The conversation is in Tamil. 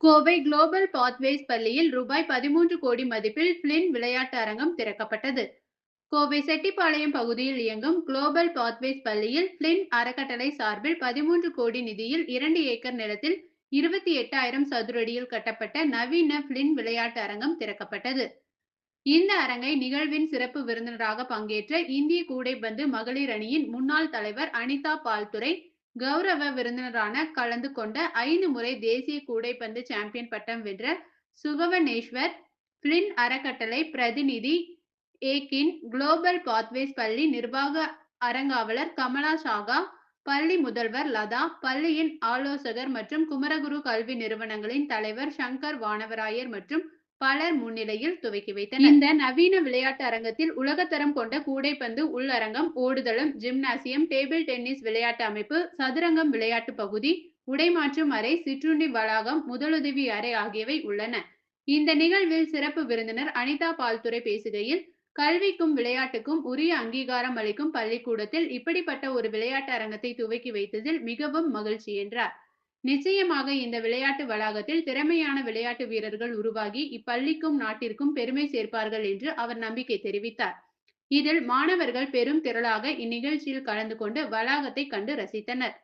கோவை குளோபல் பாத்வேஸ் பள்ளியில் ரூபாய் பதிமூன்று கோடி மதிப்பில் பிளின் விளையாட்டு அரங்கம் திறக்கப்பட்டது. கோவை செட்டிப்பாளையம் பகுதியில் இயங்கும் குளோபல் பாத்வேஸ் பள்ளியில் பிளின் அறக்கட்டளை சார்பில் பதிமூன்று கோடி நிதியில் இரண்டு ஏக்கர் நிலத்தில் இருபத்தி எட்டாயிரம் சதுரடியில் கட்டப்பட்ட நவீன பிளின் விளையாட்டு அரங்கம் திறக்கப்பட்டது. இந்த அரங்கை நிகழ்வின் சிறப்பு விருந்தினராக பங்கேற்ற இந்திய கூடைப்பந்து மகளிர் அணியின் முன்னாள் தலைவர் அனிதா பால்துரை கௌரவ விருந்தினரான கலந்து கொண்ட ஐந்து முறை தேசிய கூடைப்பந்து சாம்பியன் பட்டம் வென்ற சுகவனேஸ்வர் பிளின் அறக்கட்டளை பிரதிநிதி ஏகின் குளோபல் பாத்வேஸ் பள்ளி நிர்வாக அரங்காவலர் கமலா சாகா பள்ளி முதல்வர் லதா பள்ளியின் ஆலோசகர் மற்றும் குமரகுரு கல்வி நிறுவனங்களின் தலைவர் சங்கர் வானவராயர் மற்றும் பலர் முன்னிலையில் துவக்கி வைத்தனர். இந்த நவீன விளையாட்டு அரங்கத்தில் உலகத்தரம் கொண்ட கூடைப்பந்து உள்ளரங்கம் ஓடுதளம் ஜிம்னாசியம் டேபிள் டென்னிஸ் விளையாட்டு அமைப்பு சதுரங்கம் விளையாட்டு பகுதி உடைமாற்றும் அறை சிற்றுண்டி வளாகம் முதலுதவி அறை ஆகியவை உள்ளன. இந்த நிகழ்வில் சிறப்பு விருந்தினர் அனிதா பால்துறை பேசுகையில் கல்விக்கும் விளையாட்டுக்கும் உரிய அங்கீகாரம் அளிக்கும் பள்ளிக்கூடத்தில் இப்படிப்பட்ட ஒரு விளையாட்டு அரங்கத்தை துவக்கி வைத்ததில் மிகவும் மகிழ்ச்சி என்றார். நிச்சயமாக இந்த விளையாட்டு வளாகத்தில் திறமையான விளையாட்டு வீரர்கள் உருவாகி இப்பள்ளிக்கும் நாட்டிற்கும் பெருமை சேர்ப்பார்கள் என்று அவர் நம்பிக்கை தெரிவித்தார். இதில் மாணவர்கள் பெரும் திரளாக இந்நிகழ்ச்சியில் கலந்து கொண்டு வளாகத்தை கண்டு ரசித்தனர்.